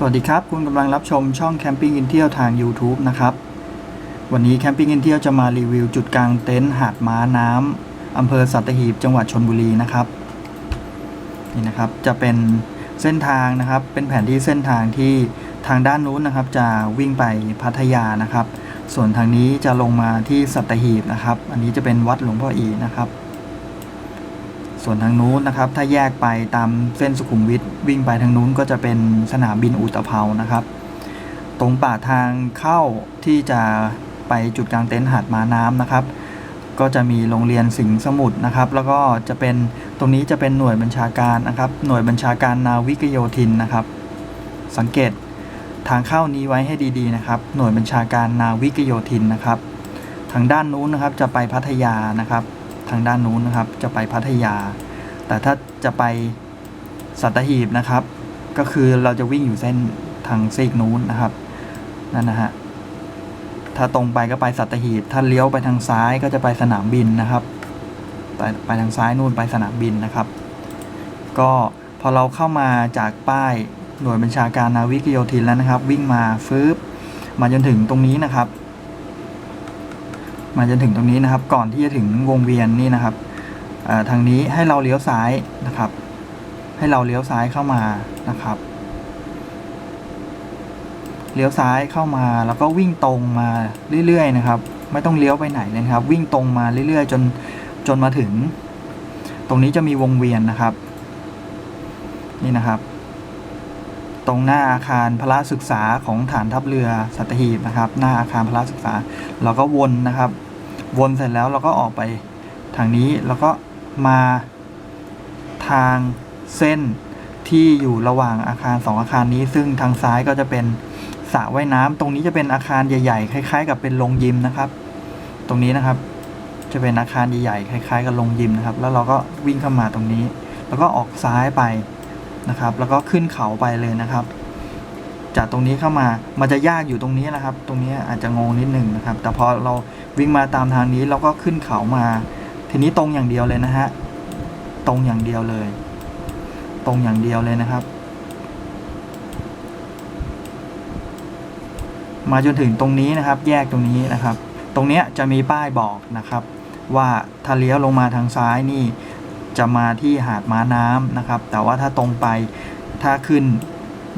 สวัสดีครับ คุณกำลังรับชมช่องแคมปิ้งอินเที่ยวทาง YouTube นะครับ วันนี้แคมปิ้งอินเที่ยวจะมารีวิวจุดกลางเต็นท์หาดม้าน้ำอำเภอสัตหีบจังหวัดชนบุรีนะครับนี่นะครับจะเป็นเส้นทางนะครับ เป็นแผนที่เส้นทางที่ทางด้านนู้นนะครับ จะวิ่งไปพัทยานะครับ ส่วนทางนี้จะลงมาที่สัตหีบนะครับ อันนี้จะเป็นวัดหลวงพ่ออีนะครับ ส่วนทางนู้นนะครับ ถ้าแยกไปตามเส้นสุขุมวิทวิ่งไปทางนู้นก็จะเป็นสนามบินอุตภเปานะครับ ตรงป่ากทางเข้าที่จะไปจุดกลางเต็นท์หาดมาน้ำนะครับ ก็จะมีโรงเรียนสิงห์สมุทรนะครับ แล้วก็จะเป็นตรงนี้จะเป็นหน่วยบัญชาการนะครับ หน่วยบัญชาการนาวิกโยธินนะครับ สังเกตทางเข้านี้ไว้ให้ดีๆนะครับ หน่วยบัญชาการนาวิกโยธินนะครับ ทางด้านนู้นนะครับจะไปพัทยานะครับ ทางด้านนู้นนะครับ จะไปพัทยา แต่ถ้าจะไปสัตหีบนะครับ ก็คือเราจะวิ่งอยู่เส้นทางซีกนู้นนะครับนั่นนะฮะถ้าตรงไปก็ไปสัตหีบ ถ้าเลี้ยวไปทางซ้ายก็จะไปสนามบินนะครับ ไปไปทางซ้ายนู่นไปสนามบินนะครับ ก็พอเราเข้ามาจากป้ายหน่วยบัญชาการนาวิกโยธินแล้วนะครับ วิ่งมาฟืบมาจนถึงตรงนี้นะครับ มาจนถึงตรงนี้นะครับ ก่อนที่จะถึงวงเวียนนี่นะครับทางนี้ให้เราเลี้ยวซ้ายนะครับ ให้เราเลี้ยวซ้ายเข้ามานะครับ เลี้ยวซ้ายเข้ามาแล้วก็วิ่งตรงมาเรื่อยๆนะครับ ไม่ต้องเลี้ยวไปไหนเลยครับ วิ่งตรงมาเรื่อยๆ จนจนมาถึง ตรงนี้จะมีวงเวียนนะครับ นี่นะครับ ตรงหน้าอาคารพระศึกษาของฐานทัพเรือสัตหีบนะครับ หน้าอาคารพระศึกษา เราก็วนนะครับ วนเสร็จแล้วเราก็ออกไปทางนี้แล้วก็มาทางเส้นที่อยู่ระหว่างอาคารสองอาคารนี้ ซึ่งทางซ้ายก็จะเป็นสระว่ายน้ำตรงนี้จะเป็นอาคารใหญ่ๆ คล้าย ๆ กับเป็นโรงยิมนะครับ ตรงนี้นะครับ จะเป็นอาคารใหญ่ๆคล้าย ๆ กับโรงยิมนะครับ แล้วเราก็วิ่งเข้ามาตรงนี้ แล้วก็ออกซ้ายไปนะครับ แล้วก็ขึ้นเขาไปเลยนะครับ จากตรงนี้เข้ามา มันจะยากอยู่ตรงนี้นะครับ ตรงนี้อาจจะงงนิดหนึ่งนะครับ แต่พอเราวิ่งมาตามทางนี้เราก็ขึ้นเขามา ทีนี้ตรงอย่างเดียวเลยนะฮะ ตรงอย่างเดียวเลย ตรงอย่างเดียวเลยนะครับ มาจนถึงตรงนี้นะครับ แยกตรงนี้นะครับ ตรงเนี้ยจะมีป้ายบอกนะครับ ว่าถ้าเลี้ยวลงมาทางซ้ายนี่ จะมาที่หาดม้าน้ำนะครับ แต่ว่าถ้าตรงไปถ้าขึ้น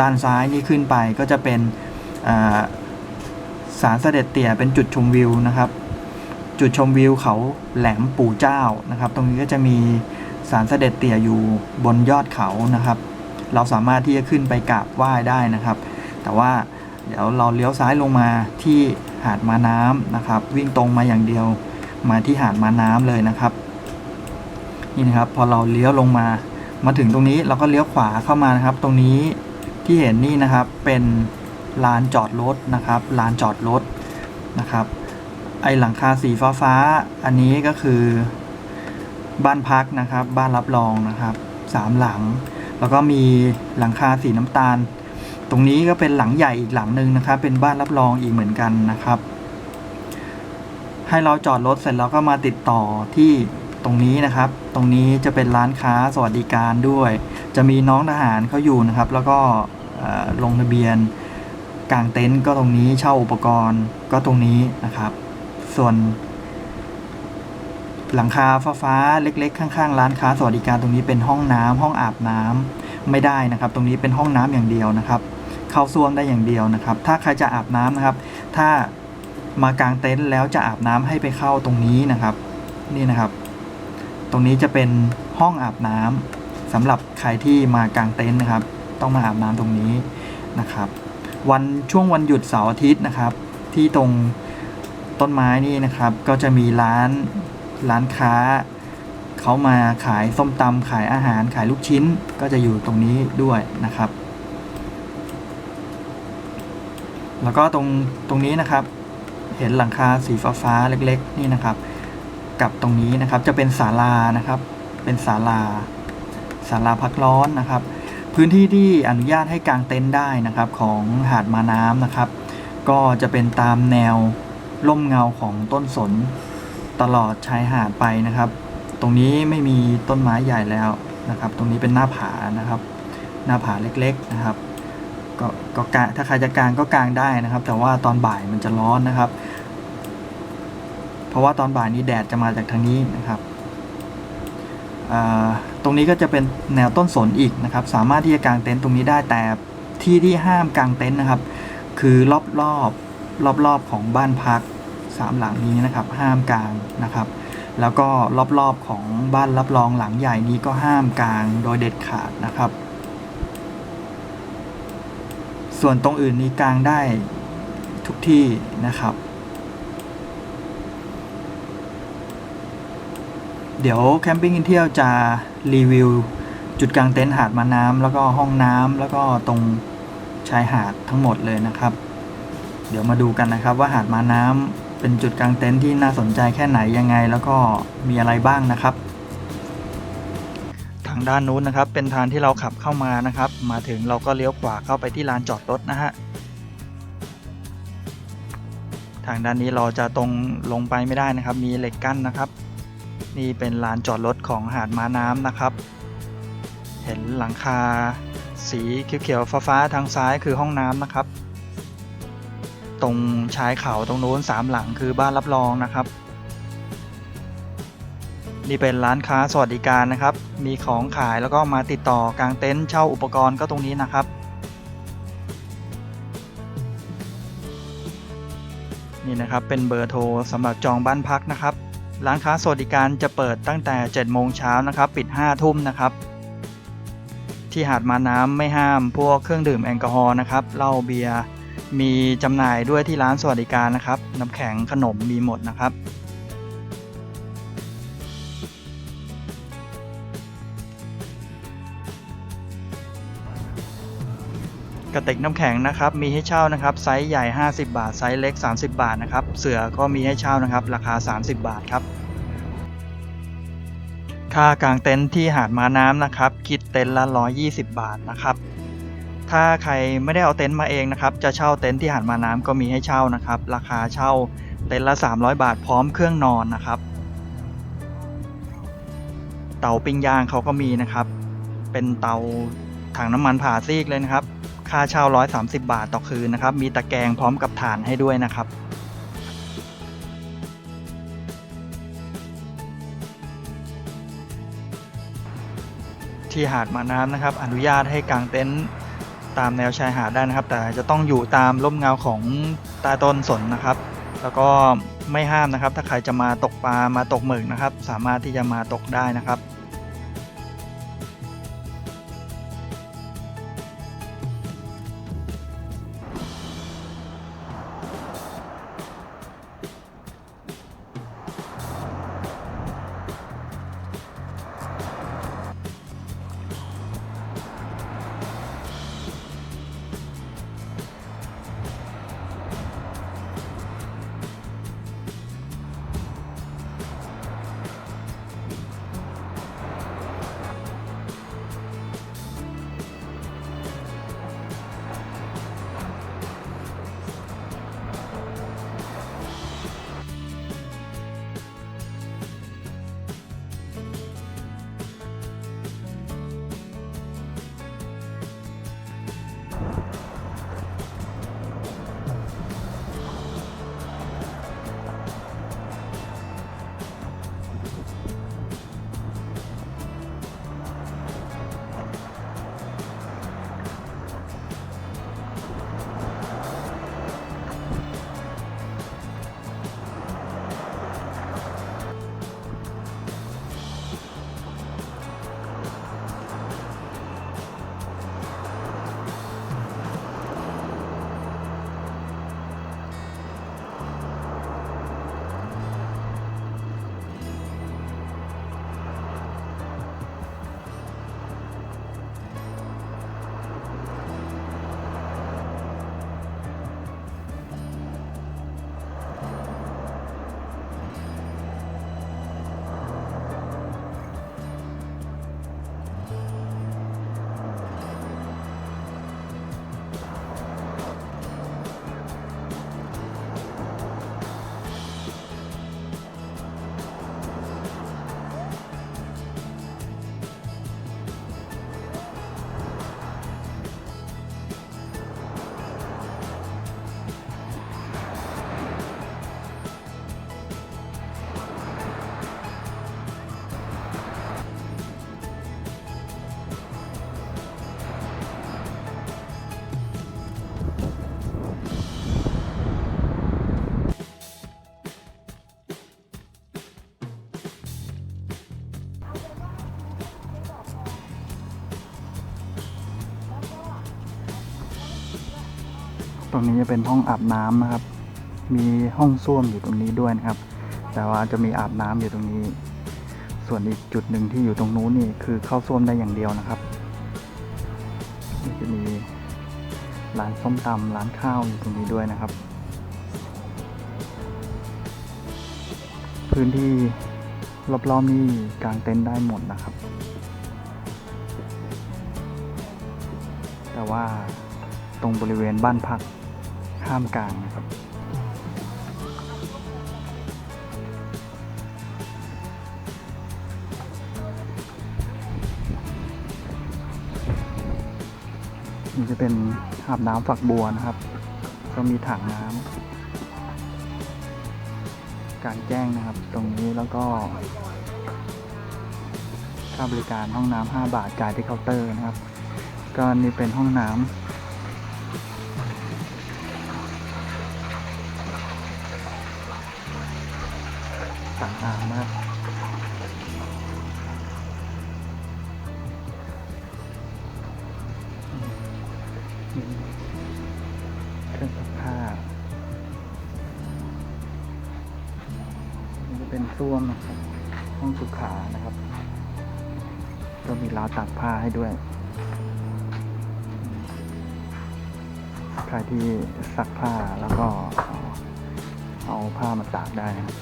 ด้านซ้ายนี่ขึ้นไปก็จะเป็นอ่าศาลเสด็จเตี่ยเป็นจุดชมวิวนะครับ จุดชมวิวเขาแหลมปู่เจ้านะครับ ตรงนี้ก็จะมีศาลเสด็จเตี่ยอยู่บนยอดเขานะครับ เราสามารถที่จะขึ้นไปกราบไหว้ได้นะครับ แต่ว่าเดี๋ยวเราเลี้ยวซ้ายลงมาที่หาดมาน้ำนะครับ วิ่งตรงมาอย่างเดียวมาที่หาดมาน้ำเลยนะครับนี่นะครับพอเราเลี้ยวลงมามาถึงตรงนี้เราก็เลี้ยวขวาเข้ามานะครับ ตรงนี้ ที่เห็นนี่นะครับเป็นลานจอดรถนะครับลานจอดรถนะครับไอหลังคาสีฟ้าฟ้าๆอันนี้ก็คือบ้านพักนะครับ บ้านรับรองนะครับสามหลัง แล้วก็มีหลังคาสีน้ำตาล ตรงนี้ก็เป็นหลังใหญ่อีกหลังหนึ่งนะครับ เป็นบ้านรับรองอีกเหมือนกันนะครับ ให้เราจอดรถเสร็จแล้วก็มาติดต่อที่ตรงนี้นะครับ ตรงนี้จะเป็นร้านค้าสวัสดิการด้วย จะมีน้องทหารเขาอยู่นะครับ แล้วก็ลงทะเบียนกางเต็นท์ก็ตรงนี้เช่าอุปกรณ์ก็ตรงนี้นะครับ ส่วนหลังคาฟ้าๆเล็ก ๆ ข้างๆ ร้านค้าสวัสดิการตรงนี้เป็นห้องน้ำห้องอาบน้ำไม่ได้นะครับ ตรงนี้เป็นห้องน้ำอย่างเดียวนะครับ เข้าซ่วมได้อย่างเดียวนะครับ ถ้าใครจะอาบน้ำนะครับ ถ้ามากางเต็นท์แล้วจะอาบน้ำให้ไปเข้าตรงนี้นะครับ นี่นะครับ ตรงนี้จะเป็นห้องอาบน้ำ สำหรับใครที่มากางเต็นท์นะครับ ต้องมาอาบน้ำตรงนี้นะครับ วันช่วงวันหยุดเสาร์อาทิตย์นะครับ ที่ตรงต้นไม้นี่นะครับ ก็จะมีร้านร้านค้าเขามาขายส้มตำขายอาหารขายลูกชิ้นก็จะอยู่ตรงนี้ด้วยนะครับ แล้วก็ตรงตรงนี้นะครับ เห็นหลังคาสีฟ้าฟ้าเล็ก ๆ นี่นะครับ กับตรงนี้นะครับจะเป็นศาลานะครับ เป็นศาลา ศาลาพักร้อนนะครับ พื้นที่ที่อนุญาตให้กางเต็นท์ได้นะครับของหาดมาน้ำนะครับ ก็จะเป็นตามแนวร่มเงาของต้นสนตลอดชายหาดไปนะครับ ตรงนี้ไม่มีต้นไม้ใหญ่แล้วนะครับ ตรงนี้เป็นหน้าผานะครับ หน้าผาเล็กๆนะครับก็ก็กางถ้าใครจะกางก็กางได้นะครับ แต่ว่าตอนบ่ายมันจะร้อนนะครับ เพราะว่าตอนบ่ายนี้แดดจะมาจากทางนี้นะครับอ่า ตรงนี้ก็จะเป็นแนวต้นสนอีกนะครับ สามารถที่จะกางเต็นท์ตรงนี้ได้แต่ที่ที่ห้ามกางเต็นท์นะครับ คือรอบรอบรอบรอบของบ้านพักสามหลังนี้นะครับ ห้ามกางนะครับ แล้วก็รอบๆของบ้านรับรองหลังใหญ่นี้ก็ห้ามกางโดยเด็ดขาดนะครับ ส่วนตรงอื่นนี้กางได้ทุกที่นะครับเดี๋ยวแคมปิ้งอินเที่ยวจะ รีวิว จุดกางเต็นท์หาดมาน้ำแล้วก็ห้องน้ำแล้วก็ตรงชายหาดทั้งหมดเลยนะครับ เดี๋ยวมาดูกันนะครับว่าหาดมาน้ำเป็นจุดกางเต็นท์ที่น่าสนใจแค่ไหนยังไง แล้วก็มีอะไรบ้างนะครับ ทางด้านนู้นนะครับ เป็นทางที่เราขับเข้ามานะครับ มาถึงเราก็เลี้ยวขวาเข้าไปที่ลานจอดรถนะฮะทางด้านนี้เราจะตรงลงไปไม่ได้นะครับ มีเหล็กกั้นนะครับ นี่เป็นลานจอดรถของหาดม้าน้ำนะครับ เห็นหลังคา สีเขียวๆฟ้าๆทางซ้ายคือห้องน้ำนะครับ ตรงชายเขาตรงโน้นสามหลังคือบ้านรับรองนะครับนี่เป็นร้านค้าสวัสดิการนะครับ มีของขายแล้วก็มาติดต่อกางเต็นท์เช่าอุปกรณ์ก็ตรงนี้นะครับ นี่นะครับเป็นเบอร์โทรสำหรับจองบ้านพักนะครับ ร้านค้าสวัสดิการจะเปิดตั้งแต่ 7 โมงเช้านะครับ ปิด 5 ทุ่มนะครับ ที่หาดมาน้ำไม่ห้ามพวกเครื่องดื่มแอลกอฮอล์นะครับเหล้าเบียร์มีจำหน่ายด้วยที่ร้านสวัสดิการนะครับ น้ำแข็งขนมมีหมดนะครับ กระติกน้ำแข็งนะครับ มีให้เช่านะครับ ไซส์ใหญ่ 50 บาท ไซส์เล็ก 30 บาทนะครับ เสือก็มีให้เช่านะครับ ราคา 30 บาทครับ ค่ากางเต็นท์ที่หาดมาน้ำนะครับ คิดเต็นท์ละ 120 บาทนะครับ ถ้าใครไม่ได้เอาเต็นท์มาเองนะครับ จะเช่าเต็นท์ที่หาดมาน้ำก็มีให้เช่านะครับ ราคาเช่าเต็นท์ละ 300 บาทพร้อมเครื่องนอนนะครับ เตาปิ้งย่างเขาก็มีนะครับ เป็นเตาถังน้ำมันผ่าซีกเลยนะครับ ค่าเช่า 130 บาทต่อคืนนะครับ มีตะแกรงพร้อมกับถ่านให้ด้วยนะครับ ที่หาดมาน้ำนะครับ อนุญาตให้กางเต็นท์ตามแนวชายหาดได้นะครับ แต่จะต้องอยู่ตามร่มเงาของใต้ต้นสนนะครับ แล้วก็ไม่ห้ามนะครับ ถ้าใครจะมาตกปลามาตกหมึกนะครับ สามารถที่จะมาตกได้นะครับ ตรงนี้จะเป็นห้องอาบน้ำนะครับ มีห้องส้วมอยู่ตรงนี้ด้วยนะครับ แต่ว่าจะมีอาบน้ำอยู่ตรงนี้ ส่วนอีกจุดหนึ่งที่อยู่ตรงนู้นนี่คือเข้าส้วมได้อย่างเดียวนะครับนี่จะมีร้านส้มตำร้านข้าวอยู่ตรงนี้ด้วยนะครับ พื้นที่รอบๆนี่กางเต็นท์ได้หมดนะครับ แต่ว่าตรงบริเวณบ้านพักามกลางนะครับ นี่จะเป็นอาบน้ำฝักบัวนะครับ ก็มีถังน้ำกลางแจ้งนะครับ ตรงนี้แล้วก็ค่าบริการห้องน้ำ5บาทจ่ายที่เคาน์เตอร์นะครับ ก็นี่เป็นห้องน้ำ ส้วมนะครับห้องสุขานะครับ ก็มีราวตากผ้าให้ด้วย ใครที่ซักผ้าแล้วก็เอาเอาผ้ามาตากได้นะครับ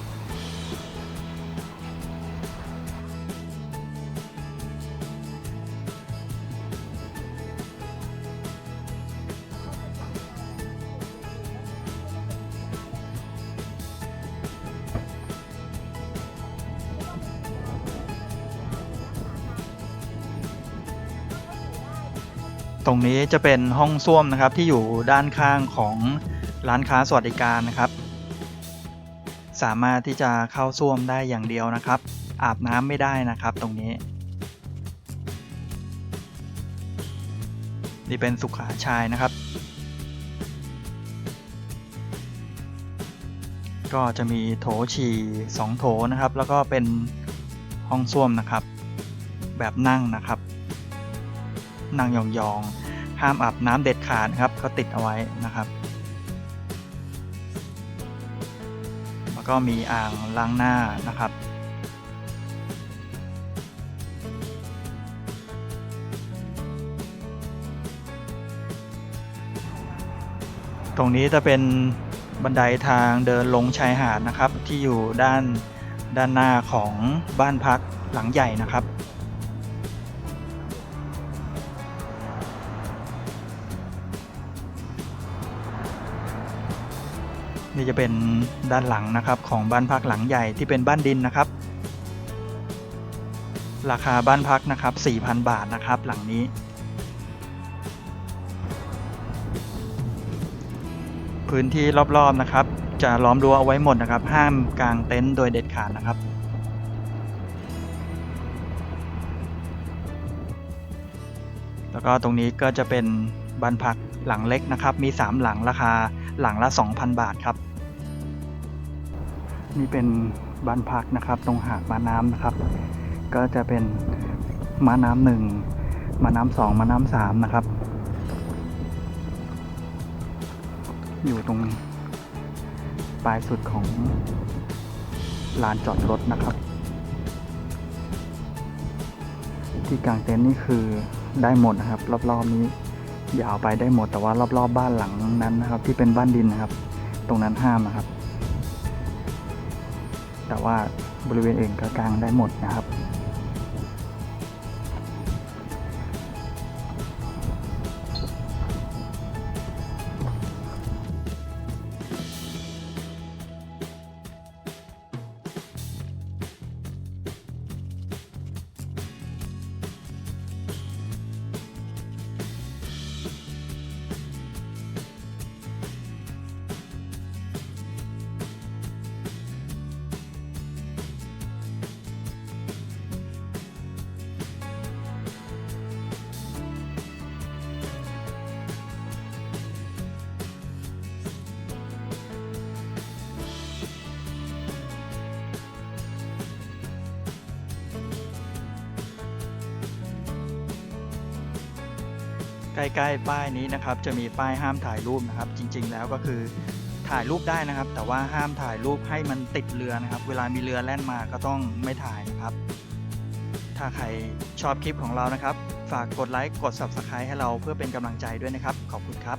ตรงนี้จะเป็นห้องส้วมนะครับที่อยู่ด้านข้างของร้านค้าสวัสดิการนะครับ สามารถที่จะเข้าส้วมได้อย่างเดียวนะครับ อาบน้ำไม่ได้นะครับตรงนี้ นี่เป็นสุขาชายนะครับ ก็จะมีโถฉี่สองโถนะครับ แล้วก็เป็นห้องส้วมนะครับ แบบนั่งนะครับ นั่งยองๆ ห้ามอาบน้ำเด็ดขาดครับเขาติดเอาไว้นะครับ แล้วก็มีอ่างล้างหน้านะครับ ตรงนี้จะเป็นบันไดทางเดินลงชายหาดนะครับ ที่อยู่ด้านด้านหน้าของบ้านพักหลังใหญ่นะครับ นี่จะเป็นด้านหลังนะครับของบ้านพักหลังใหญ่ที่เป็นบ้านดินนะครับ ราคาบ้านพักนะครับ 4,000 บาทนะครับ หลังนี้ พื้นที่รอบๆนะครับ จะล้อมรั้วเอาไว้หมดนะครับ ห้ามกางเต็นท์โดยเด็ดขาดนะครับแล้วก็ตรงนี้ก็จะเป็นบ้านพักหลังเล็กนะครับ มี 3 หลังราคาหลังละ 2,000 บาทครับ นี่เป็นบ้านพักนะครับ ตรงหาดมาน้ำนะครับ ก็จะเป็นมาน้ำหนึ่งมาน้ำสองมาน้ำสามนะครับ อยู่ตรงปลายสุดของลานจอดรถนะครับ ที่กลางเต็นท์นี่คือได้หมดนะครับ รอบๆนี้ยาวไปได้หมดแต่ว่ารอบๆบบ้านหลังนั้นนะครับ ที่เป็นบ้านดินนะครับ ตรงนั้นห้ามนะครับ แต่ว่าบริเวณอื่นก็กางได้หมดนะครับ ใกล้ๆป้ายนี้นะครับ จะมีป้ายห้ามถ่ายรูปนะครับ จริง ๆ แล้วก็คือถ่ายรูปได้นะครับ แต่ว่าห้ามถ่ายรูปให้มันติดเรือนะครับ เวลามีเรือแล่นมาก็ต้องไม่ถ่ายนะครับ ถ้าใครชอบคลิปของเรานะครับ ฝากกดไลค์กด Subscribe ให้เราเพื่อเป็นกำลังใจด้วยนะครับ ขอบคุณครับ